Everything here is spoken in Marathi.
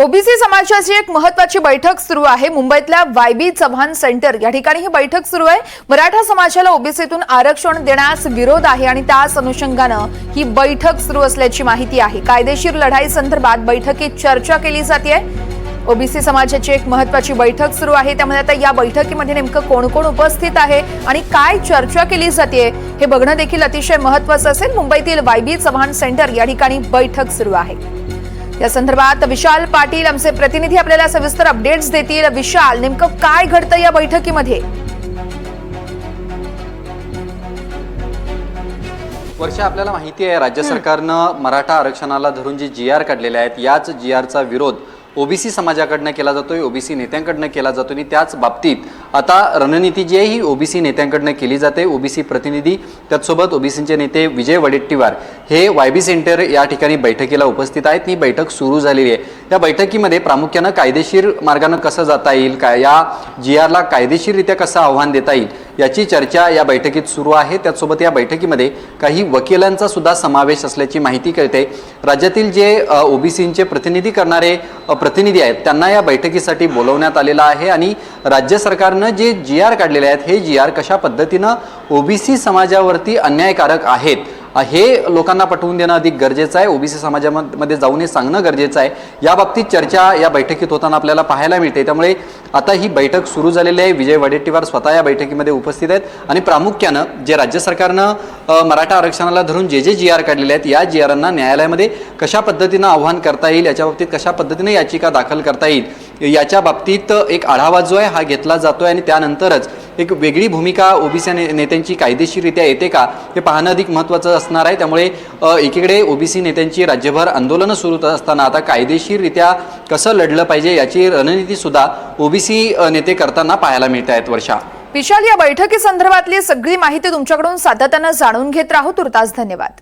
ओबीसी समाजाची एक महत्वाची बैठक सुरू आहे. मुंबईतल्या वायबी चव्हाण सेंटर या ठिकाणी ही बैठक सुरू आहे. मराठा समाजाला ओबीसीतून आरक्षण देण्यास विरोध आहे आणि त्याच अनुषंगानं ही बैठक सुरू असल्याची माहिती आहे. कायदेशीर लढाई संदर्भात बैठकीत चर्चा केली जाते. ओबीसी समाजाची एक महत्वाची बैठक सुरू आहे. त्यामध्ये आता या बैठकीमध्ये नेमकं कोण कोण उपस्थित आहे आणि काय चर्चा केली जाते हे बघणं देखील अतिशय महत्वाचं असेल. मुंबईतील वायबी चव्हाण सेंटर या ठिकाणी बैठक सुरू आहे. या संदर्भात विशाल पाटील आमचे प्रतिनिधी आपल्याला सविस्तर अपडेट्स देतील. विशाल नेमकं काय घडतं या बैठकीमध्ये? वर्षा आपल्याला माहिती आहे राज्य सरकारनं मराठा आरक्षणाला धरून जे जी आर काढलेले आहेत याच जी आरचा विरोध ओबीसी समाजाकडनं केला जातोय ओबीसी नेत्यांकडनं केला जातो आणि त्याच बाबतीत आता रणनीती जी आहे ही ओबीसी नेत्यांकडनं केली जाते. ओबीसी प्रतिनिधी त्याचसोबत ओबीसीचे नेते विजय वडेट्टीवार हे वाय बी सेंटर या ठिकाणी बैठकीला उपस्थित आहेत. ही बैठक सुरू झालेली आहे. या बैठकीमध्ये प्रामुख्यानं कायदेशीर मार्गानं कसं जाता येईल काय या जी आरला कायदेशीररित्या कसं आव्हान देता येईल याची चर्चा या बैठकीत सुरू आहे. त्याचसोबत या बैठकीमध्ये काही वकिलांचा सुद्धा समावेश असल्याची माहिती कळते. राज्यातील जे ओबीसींचे प्रतिनिधी करणारे प्रतिनिधी आहेत त्यांना या बैठकीसाठी बोलवण्यात आलेलं आहे आणि राज्य सरकारनं जे जी आर काढलेले आहेत हे जी आर कशा पद्धतीनं ओबीसी समाजावरती अन्यायकारक आहेत हे लोकांना पटवून देणं अधिक गरजेचं आहे. ओबीसी समाजामध्ये जाऊन हे सांगणं गरजेचं आहे. या बाबतीत चर्चा या बैठकीत होताना आपल्याला पाहायला मिळते. त्यामुळे आता ही बैठक सुरू झालेली आहे. विजय वडेट्टीवार स्वतः या बैठकीमध्ये उपस्थित आहेत. आणि प्रामुख्यानं जे राज्य सरकारनं मराठा आरक्षणाला धरून जे जे जी आर काढलेले आहेत या जी आरांना न्यायालयामध्ये कशा पद्धतीनं आव्हान करता येईल याच्या बाबतीत कशा पद्धतीने याचिका दाखल करता येईल याच्या बाबतीत एक आढावा जो आहे हा घेतला जातो आहे आणि त्यानंतरच एक वेगळी भूमिका ओबीसी नेत्यांची कायदेशीररित्या येते का हे पाहणं अधिक महत्त्वाचं असणार आहे. त्यामुळे एकीकडे ओबीसी नेत्यांची राज्यभर आंदोलनं सुरू असताना आता कायदेशीररित्या कसं लढलं पाहिजे याची रणनीतीसुद्धा ओबीसी नेते करताना पाहायला मिळत आहेत वर्षा. विशाल या बैठकी संदर्भातली सगळी माहिती तुमच्याकडून सातत्यानं जाणून घेत राहू. तुर्तास धन्यवाद.